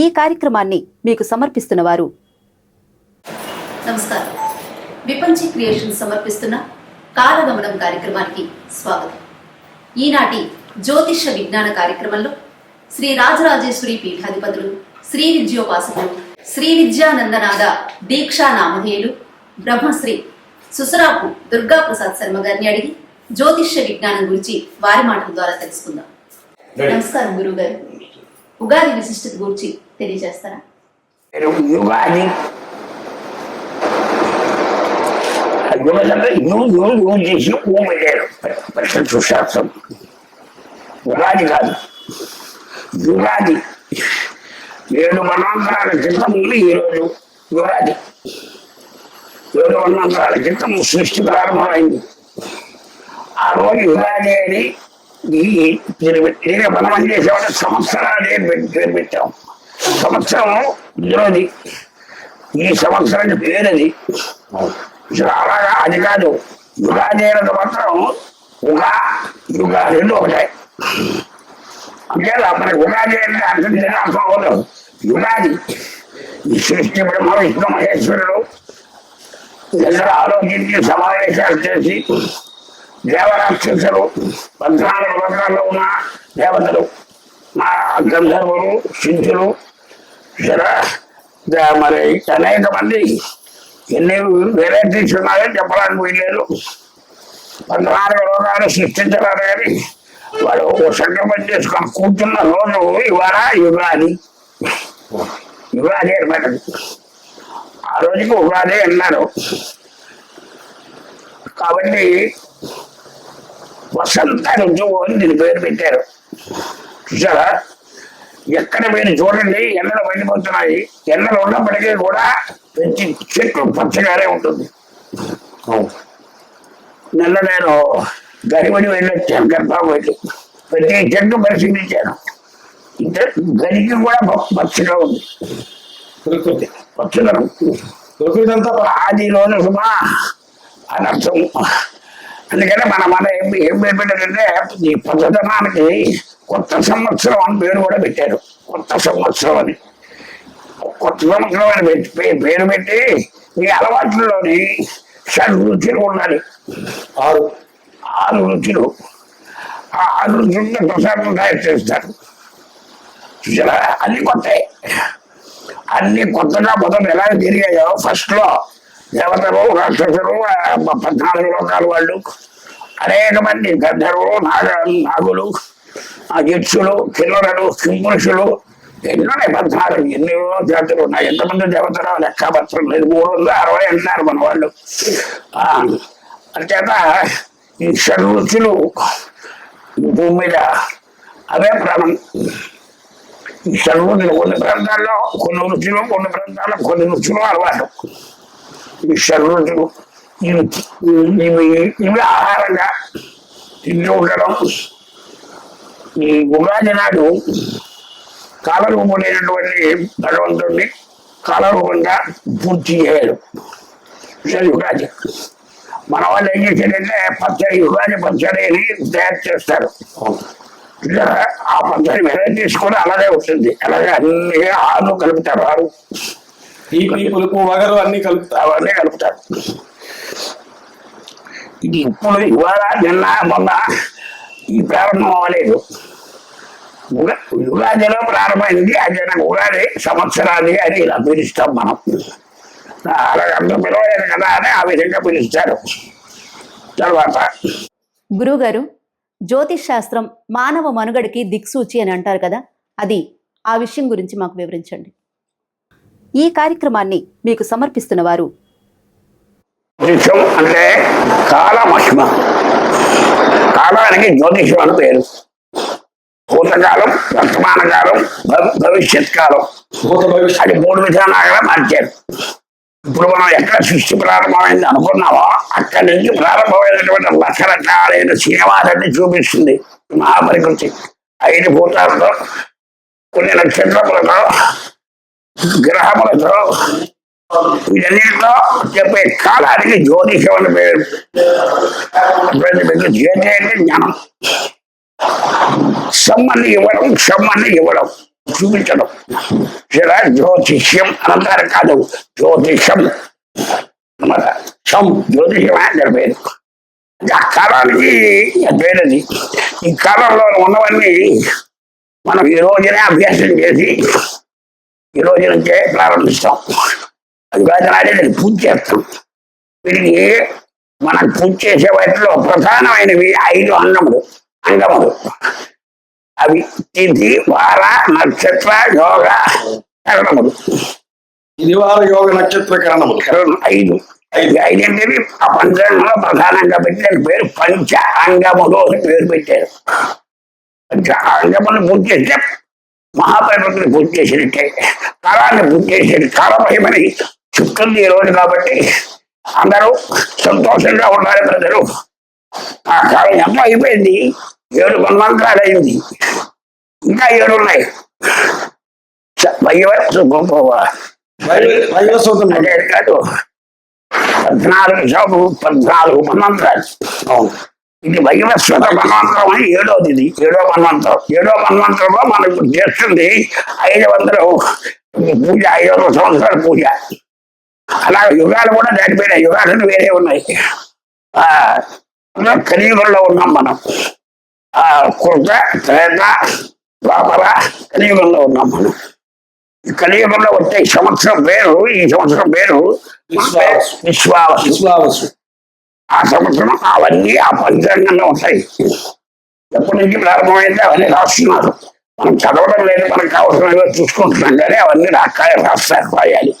ఈ కార్యక్రమాన్ని మీకు సమర్పిస్తున్న వారు నమస్కారం. విపంచి క్రియేషన్ సమర్పిస్తున్న కాలగమనం కార్యక్రమానికి స్వాగతం. ఈనాటి జ్యోతిష విజ్ఞాన కార్యక్రమంలో శ్రీ రాజరాజేశ్వరి పీఠాధిపతులు శ్రీ విద్యోపాసకులు శ్రీ విద్యానందనాథ దీక్షా నామధేయులు బ్రహ్మశ్రీ సుసరాపు దుర్గా ప్రసాద్ శర్మ గారిని అడిగి జ్యోతిష్య విజ్ఞానం గురించి వారి మాటల ద్వారా తెలుసుకుందాం. నమస్కారం గురువు గారు ఉగాది విశిష్టత గురించి తెలియజేస్తారా? ఉగాది. యుగదంటే యుగు యుగు యుగు ఉగాది కాదు. యుగాది ఏడు మన్వంతరాల క్రితం ఈరోజు యుగాది ఏడు మన్వంతరాల క్రితం సృష్టి ప్రారంభమైంది. ఆ రోజు యుగాది అని ఈ దీని మనం ఏం చేసేవాళ్ళు సంవత్సరాలు అని పెట్టి- పేరు పెట్టాం. సంవత్సరం ఇరవది ఈ సంవత్సరానికి పేరుది. అలాగా అది కాదు. యుగాది అయినంత మాత్రం ఉగా యుగా రెండు ఒకటే. అంటే మనకి ఉగాది అంటే అర్థం తెలియని అర్థం అవ్వదు యుగాది. ఈ సృష్టి బ్రహ్మ విష్ణు మహేశ్వరుడు అందరూ ఆలోచించి సమావేశాలు చేసి దేవరాక్షసులు పద్నాలుగు లోకాల్లో ఉన్న దేవతలు మా గంధర్వులు సింధులు మరి అనేక మంది ఎన్ని వెరైటీస్ ఉన్నాయో చెప్పడానికి వీల్లేదు. పద్నాలుగు లోకాలు సృష్టించరారు కానీ వాడు ఓ సంకల్పం చేసుకొని కూర్చున్న రోజు ఇవాళ యుగాది. యుగాది అనమాట ఆ రోజుకి ఉగాది అన్నారు. కాబట్టి వసంత రుజువు అని దీని పేరు పెట్టారు. చూసారా ఎక్కడ మీరు చూడండి ఎండలు వెళ్ళిపోతున్నాయి ఎండలు ఉన్నప్పటికీ కూడా ప్రతి చెట్టు పచ్చగానే ఉంటుంది. నిన్న నేను గడిబడి వెళ్ళొచ్చాను గర్భావతి ప్రతి చెట్టు పరిశీలించాను. ఇంత గడికి కూడా పచ్చగా ఉంది. ప్రకృతి పచ్చదనం. ప్రకృతి అంతా ప- ఆది రోజు సుమా అని అర్థం అందుకని మన మన ఏం ఏం పేరు పెట్టారంటే ఈ పచ్చదనానికి కొత్త సంవత్సరం అని పేరు కూడా పెట్టారు. కొత్త సంవత్సరం అని. కొత్త సంవత్సరం అని పెట్టి పేరు పెట్టి మీ అలవాట్లలోని షడ్ రుచులు ఉండాలి. ఆరు. ఆరు రుచులు. ఆ ఆరు రుచులతో ప్రసాదం తయారు చేస్తారు. అన్ని కొత్తాయి. అన్ని కొత్తగా మొదలు ఎలా తిరిగాయో ఫస్ట్లో దేవతలు రాక్షసులు పద్నాలుగు లోకాల వాళ్ళు అనేక మంది గంధర్వులు నాగ నాగులు యక్షులు కిన్నరులు కింపురుషులు ఎన్నో పద్నాలుగు ఎన్నో జాతులు ఉన్నాయి ఎంతమంది దేవతలు లెక్క పత్రం లేదు మూడు వందల అరవై అంటున్నారు మన వాళ్ళు. అంతేత ఈ షడ్రుచులు భూమి మీద అవే ప్రాణం. ఈ షడ్రుచులు కొన్ని ప్రాంతాల్లో కొన్ని రుచులు కొన్ని ప్రాంతాల్లో కొన్ని రుచులు అలవాటు. ఈ షడ్రుచులు ఇవి ఇవి ఆహారంగా తింటూ ఉండడం. ఈ ఉగాది నాడు కాలరూపమైనటువంటి భగవంతుడిని కాలరూపంగా పూర్తి చేయడం. సరే ఉగాది మన వాళ్ళు ఏం చేశారంటే పచ్చడి ఉగాది పచ్చడి అని తయారు చేస్తారు. ఇలా ఆ పచ్చడి వెరైటీస్ కూడా అలాగే ఉంటుంది. అలాగే అన్ని ఆరు కలుపుతారు. ఆరు తీపి పులుపు వగరు అన్ని కలుపుతారు అవన్నీ కలుపుతారు. ఇది ఇప్పుడు ఇవాళ నిన్న మొన్న ఈ ప్రారంభం అవ్వలేదు. ఉగా- ఉగాదిలో ప్రారంభమైంది అది నాకు ఉగాది సంవత్సరాది అని ఇలా పిలుస్తాం మనం. అలాగే అందరూ పిలవలేదు కదా అని ఆ విధంగా పిలుస్తారు. తర్వాత గురువుగారు జ్యోతిష్ శాస్త్రం మానవ మనుగడికి దిక్సూచి అని అంటారు కదా అది ఆ విషయం గురించి మాకు వివరించండి. ఈ కార్యక్రమాన్ని మీకు సమర్పిస్తున్న వారు జ్యోతిషం అంటే కాల మహిమ కాలానికి జ్యోతిషం అని పేరు. భూతకాలం వర్తమాన కాలం భవి- భవిష్యత్ కాలం భూత భవిష్యత్ అది మూడు విధానాలుగా మార్చారు. ఇప్పుడు మనం ఎక్కడ సృష్టి ప్రారంభమైంది అనుకున్నామో అక్కడి నుంచి ప్రారంభమైనటువంటి రకరకాలైన సినిమాలన్నీ చూపిస్తుంది మహాపరికృతి ఐదు భూతాలతో కొన్ని నక్షత్రములతో గ్రహములతో వీటన్నిటిలో చెప్పే కాలానికి జ్యోతిషం అని పేరు. పెద్ద జ్యోతి అంటే జ్ఞానం. సమ్మని ఇవ్వడం సమ్మని ఇవ్వడం చూపించడం. ఇలా జ్యోతిష్యం అనంతరం కాదు. జ్యోతిషం సం జ్యోతిషం అని పేరు. ఆ కాలానికి పేరుది ఈ కాలంలో ఉన్నవన్నీ మనం ఈ రోజునే అభ్యాసం చేసి ఈ రోజు నుంచే ప్రారంభిస్తాం. అది కాదు నాడే దాన్ని పూజ చేస్తాం. వీటికి మనం పూజ చేసే వాటిలో ప్రధానమైనవి ఐదు అంగములు అంగములు అవి తిథి వార నక్షత్ర యోగ కరణములు. ఇది వార యోగ నక్షత్ర కరణములు. కరణం ఐదు. ఐదు. ఐదంటివి? ఆ పంచాంగంలో ప్రధానంగా పెట్టిన పేరు పంచ అంగములు అని పేరు పెట్టారు. పంచ అంగములు పూజ చేస్తే మహాప్రభుని పూజ చేసినట్టే కాలాన్ని పూజ చేసేది కాలమహిమని చెప్తుంది ఈ రోజు కాబట్టి అందరూ సంతోషంగా ఉండాలి ప్రజలు ఆ కాలం ఎంత అయిపోయింది? ఏడు మన్వంతరాలు అయింది ఇంకా ఏడు ఉన్నాయి. కాదు పద్నాలుగు సభలు పద్నాలుగు మన్వంతరాలు అవును. ఇది వైవస్వత మన్వంతరం అని ఏడోది ఇది ఏడో మన్వంతరం ఏడో మన్వంతరంలో మనకు ఇప్పుడు చేస్తుంది ఐదు వందలు పూజ ఐదు వందల సంవత్సరాల పూజ. అలా యుగాలు కూడా దాటిపోయినాయి. యుగాలు వేరే ఉన్నాయి. ఆ కలియుగంలో ఉన్నాం మనం. ఆ కృత త్రేత ద్వాపర కలియుగంలో ఉన్నాం మనం. కలియుగంలో వచ్చే సంవత్సరం పేరు ఈ సంవత్సరం పేరు. విశ్వావసు. విశ్వావసు. ఆ సంవత్సరం అవన్నీ ఆ పంచాంగంలో ఉంటాయి. ఎప్పటి నుంచి ప్రారంభమైతే అవన్నీ రాస్తున్నారు. మనం చదవడం లేదు మనకు అవసరమైనా చూసుకుంటున్నాం కానీ అవన్నీ రాకాయ రాస్తారు రాయాలి.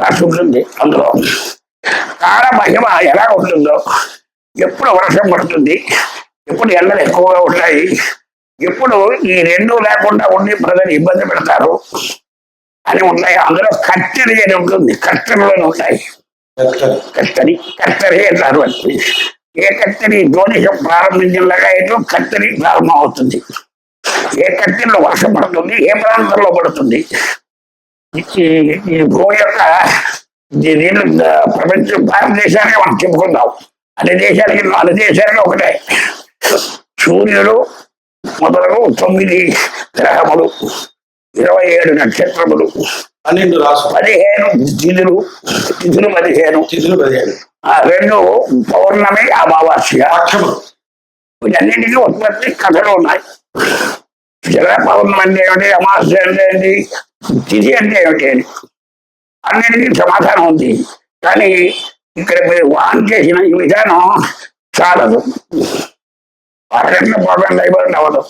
రాసి ఉంటుంది అందులో. కాల మహిమ ఎలా ఉంటుందో ఎప్పుడు వర్షం పడుతుంది ఎప్పుడు ఎండలు ఎక్కువగా ఉంటాయి ఎప్పుడు ఈ రెండు లేకుండా ఉండి ప్రజలు ఇబ్బంది పెడతారు అని ఉంటాయి. అందులో కట్టెలు అని ఉంటుంది కట్టెలు ఉంటాయి. కత్తరి. కత్తరి అంటారు ఏ కత్తరి? జ్యోతిషం ప్రారంభించినలాగా ఏదో కత్తరి ప్రారంభం అవుతుంది. ఏ కత్తెరలో వర్షం పడుతుంది ఏ ప్రాంతంలో పడుతుంది? ఈ- భూమి యొక్క దీన్ని దీని ప్రపంచం భారతదేశానికి మనం చెప్పుకుందాం. అన్ని దేశాలకి అన్ని దేశాలకి ఒకటే. సూర్యుడు మొదలగు తొమ్మిది గ్రహములు ఇరవై ఏడు నక్షత్రములు పన్నెండు రాసు పదిహేను తిథులు తిథులు పదిహేను. తిథులు పదిహేడు ఆ రెండు పౌర్ణమి అమావాస్య. పక్షములు వీటన్నింటికి ఉత్పత్తి కథలు ఉన్నాయి. జల పౌర్ణమి అంటే ఏమిటి అమావాస్య అంటే ఏంటి తిథి అంటే ఏమిటి అని. అన్నిటికీ సమాధానం ఉంది. కానీ ఇక్కడ మీరు వాన్ చేసిన ఈ విధానం చాలదు. అరగంట పోగండి అయిపోయింది అవ్వదు.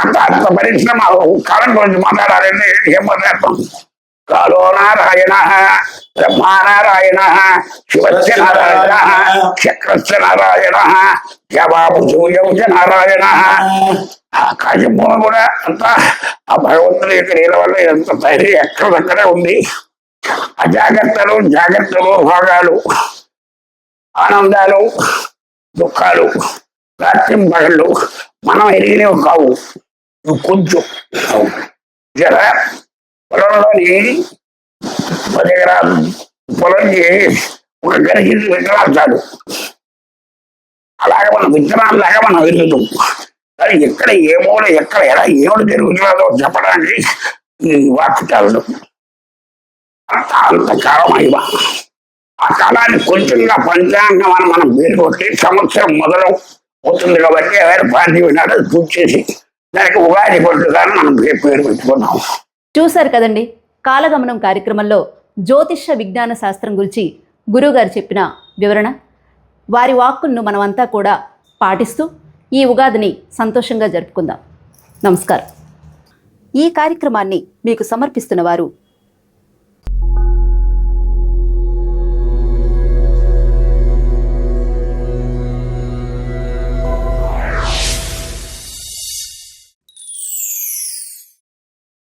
అంత పరిశ్రమ కాలం గురించి మాట్లాడాలంటే ఏం మాట్లాడతాం? కాలో నారాయణ బ్రహ్మానారాయణ శివస్య నారాయణ చక్రస్య నారాయణ జవాబు సూర్యౌచ నారాయణ ఆకాశం భూమి కూడా అంతా ఆ భగవంతుడి యొక్క నీళ్ళ వల్ల ఎంత తయారీ ఎక్కడక్కడే ఉంది. అజాగ్రత్తలు జాగ్రత్తలు భాగాలు ఆనందాలు దుఃఖాలు రాత్రి పగళ్ళు మనం ఎరిగినవి కావు. ఇవి కొంచెం జర పొలంలోని పది ఎకరాలు పొలంకి ఒక గరికి విత్తనాలు అలాగే మన విత్తనాలాగా మనం ఎరుగుతాం కానీ ఎక్కడ ఏ మూల ఎక్కడ ఎలా ఏమిటి జరుగుతున్నదో చెప్పడానికి ఈ వాక్కు అంత అంతకాలం అయ్య ఆ కాలాన్ని కొంచెంగా పంచాంగం అని మనం పేరు కొట్టి సంవత్సరం మొదలు అవుతుంది కాబట్టి ఎవరు పార్టీ విన్నాడు పూర్తి చేసి దానికి ఉగాది పండుగ మనం పేరు పేరు పెట్టుకున్నాం. చూశారు కదండి కాలగమనం కార్యక్రమంలో జ్యోతిష విజ్ఞాన శాస్త్రం గురించి గురువుగారు చెప్పిన వివరణ. వారి వాక్కులను మనమంతా కూడా పాటిస్తూ ఈ ఉగాదిని సంతోషంగా జరుపుకుందాం. నమస్కారం. ఈ కార్యక్రమాన్ని మీకు సమర్పిస్తున్న వారు